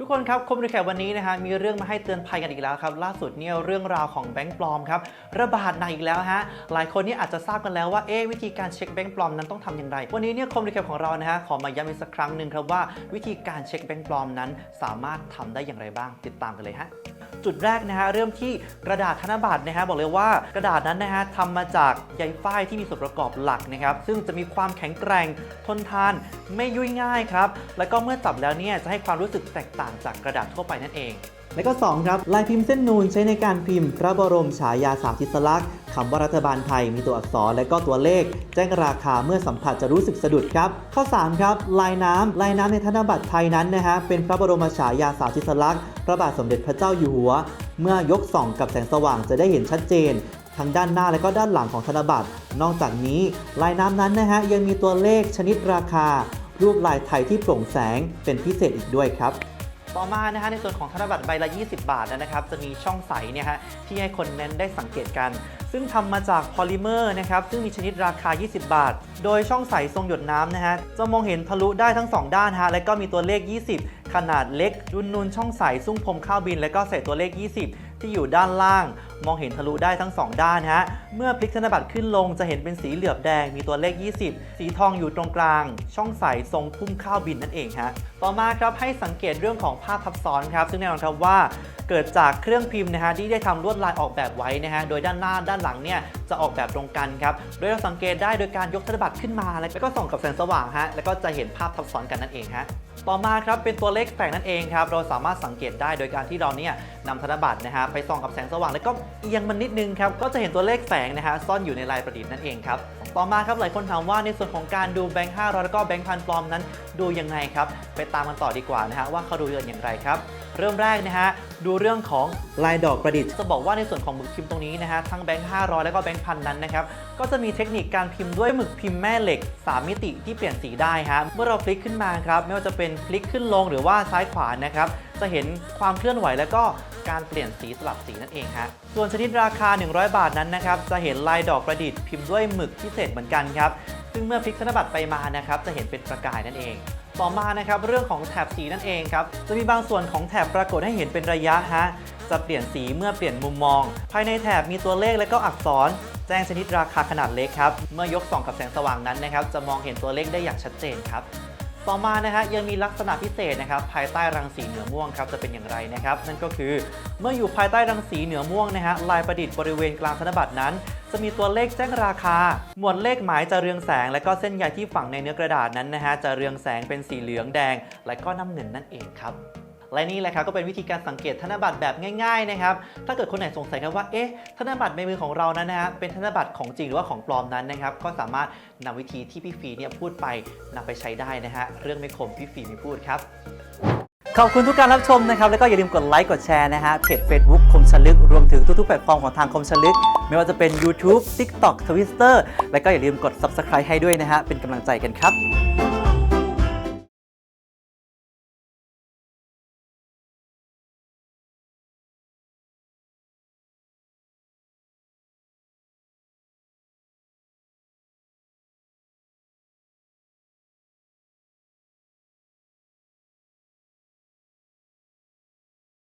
ทุกคนครับคมรีแคปวันนี้นะฮะมีเรื่องมาให้เตือนภัยกันอีกแล้วครับ ล่าสุดเนี่ยเรื่องราวของแบงค์ปลอมครับระบาดหนักอีกแล้วฮะหลายคนเนี่ยอาจจะทราบกันแล้วว่าเอ๊วิธีการเช็คแบงค์ปลอมนั้นต้องทำอย่างไร วันนี้เนี่ยคมรีแคปของเรานะฮะขอมาย้ำอีกสักครั้งหนึ่งครับว่าวิธีการเช็คแบงค์ปลอมนั้น สามารถทำได้อย่างไรบ้าง ติดตามกันเลยฮะจุดแรกนะฮะเริ่มที่กระดาษธนบัตรนะฮะบอกเลยว่ากระดาษนั้นนะฮะทำมาจากใยฝ้ายที่มีส่วนประกอบหลักนะครับซึ่งจะมีความแข็งแกร่งทนทานไม่ยุ่ยง่ายครับแล้วก็เมื่อจับแล้วเนี่ยจะให้ความรู้สึกแตกต่างจากกระดาษทั่วไปนั่นเองและก็ 2 ครับ ลายพิมพ์เส้นนูนใช้ในการพิมพ์ พระบรมฉายาสาธิสลักษณ์คำว่ารัฐบาลไทยมีตัวอักษรและก็ตัวเลข แจ้งราคาเมื่อสัมผัสจะรู้สึกสะดุดครับ ข้อ 3 ครับ ลายน้ำลายน้ำในธนบัตรไทยนั้นนะฮะเป็นพระบรมฉายาสาธิสลักษณ์พระบาทสมเด็จพระเจ้าอยู่หัว เมื่อยกส่องกับแสงสว่างจะได้เห็นชัดเจนทั้งด้านหน้าและก็ด้านหลังของธนบัตร นอกจากนี้ ลายน้ำนั้นนะฮะยังมีตัวเลขชนิดราคา รูปลายไทยที่โปร่งแสงเป็นพิเศษอีกด้วยครับ ต่อมานะฮะในส่วนของธนบัตรใบละ 20 บาทนะครับจะมีช่องใสเนี่ยฮะที่ให้คนนั้นได้สังเกตกัน ซึ่งทำมาจากพอลิเมอร์นะครับซึ่งมีชนิดราคา 20 บาท โดยช่องใสทรงหยดน้ำนะฮะจะมองเห็นทะลุได้ทั้ง 2 ด้านฮะและก็มีตัวเลข 20 ขนาดเล็กรุนนูนช่องใสซุ้งพรมข้าวบิน และก็ใส่ตัวเลข 20 ที่อยู่ด้านล่าง มองเห็นทะลุได้ทั้ง 2 ด้านฮะเมื่อพลิกธนบัตรขึ้นลงจะเห็นเป็นสีเหลือบแดงมีตัวเลข 20 สีทองอยู่ตรงกลาง ช่องใสทรงพุ่มข้าวบินนั่นเองฮะต่อมาครับให้สังเกตเรื่องของภาพทับซ้อนครับ ซึ่งแน่นอนครับว่าเกิดจากเครื่องพิมพ์นะฮะที่ได้ทำลวดลายออกแบบไว้นะฮะโดยด้านหน้าด้านหลังเนี่ยจะออกแบบตรงกันครับ โดยเราสังเกตได้โดยการยกธนบัตรขึ้นมา แล้วก็ส่องกับแสงสว่างฮะแล้วก็จะเห็นภาพทับซ้อนกันนั่นเองฮะ ต่อมาครับเป็นตัวเลขแฝงนั่นเองครับเราสามารถสังเกตได้โดยการที่เราเนี่ยนำธนบัตรนะฮะไปส่องกับแสงสว่างแล้วก็เอียงมันนิดนึงครับก็จะเห็นตัวเลขแฝงนะฮะซ่อนอยู่ในลายประดิษฐ์นั่นเองครับต่อมาครับหลายคนถามว่าในส่วนของการดูแบงค์ห้าร้อยแล้วก็แบงค์พันปลอมนั้น ดูยังไงครับไปตามกันต่อดีกว่านะฮะว่าเขาดูกันอย่างไรครับ เริ่มแรกนะฮะดูเรื่องของลายดอกประดิษฐ์จะบอกว่าในส่วนของหมึกพิมพ์ตรงนี้นะฮะทั้งแบงค์500 แล้วก็แบงค์พันนั้นนะครับก็จะมีเทคนิคการพิมพ์ด้วยหมึกพิมพ์แม่เหล็ก 3 มิติที่เปลี่ยนสีได้ฮะเมื่อเราพลิกขึ้นมาครับไม่ว่าจะเป็นพลิกขึ้นลงหรือว่าซ้ายขวานะครับจะเห็นความเคลื่อนไหวแล้วก็การเปลี่ยนสีสลับสีนั่นเองฮะ ส่วนชนิดราคา 100 บาทนั้นนะครับ จะเห็นลายดอกประดิษฐ์พิมพ์ด้วยหมึกพิเศษเหมือนกันครับ ซึ่งเมื่อพลิกธนบัตรไปมานะครับ จะเห็นเป็นประกายนั่นเอง ต่อมานะครับเรื่องของแถบสีนั่นเองครับจะมีบางส่วนของแถบปรากฏให้เห็นเป็นระยะฮะจะเปลี่ยนสีเมื่อเปลี่ยนมุมมอง ภายในแถบมีตัวเลขและก็อักษร แจ้งชนิดราคาขนาดเล็กครับเมื่อยกส่องกับแสงสว่างนั้นนะครับจะมองเห็นตัวเลขได้อย่างชัดเจนครับ ต่อมานะฮะยังมีลักษณะพิเศษนะครับภายใต้รังสีเหนือม่วงครับจะเป็นอย่างไรนะครับนั่นก็คือเมื่ออยู่ภายใต้รังสีเหนือม่วงนะฮะลายประดิษฐ์บริเวณกลางธนบัตรนั้น จะมีตัวเลขแจ้งราคา หมวดเลขหมายจะเรืองแสง และก็เส้นใยที่ฝังในเนื้อกระดาษนั้นนะฮะจะเรืองแสงเป็นสีเหลืองแดง และก็น้ำเงินนั่นเองครับ และนี่แหละครับก็เป็นวิธีการสังเกตธนบัตรแบบง่ายๆนะครับ ถ้าเกิดคนไหนสงสัยครับว่า เอ๊ะ ธนบัตรในมือของเรานั้นนะฮะ เป็นธนบัตรของจริงหรือว่าของปลอมนั้นนะครับ ก็สามารถนำวิธีที่พี่ฟีเนี่ยพูดไปนำไปใช้ได้นะฮะ เรื่องไม่คมพี่ฟีไม่พูดครับ ขอบคุณทุกการรับชมนะครับ แล้วก็อย่าลืมกดไลค์ กดแชร์นะฮะ เพจ Facebook คมชลึก รวมถึงทุกๆแพลตฟอร์มของทางคมชลึก ไม่ว่าจะเป็น YouTube TikTok Twitter แล้วก็อย่าลืมกด Subscribe ให้ด้วยนะฮะ เป็นกำลังใจกันครับ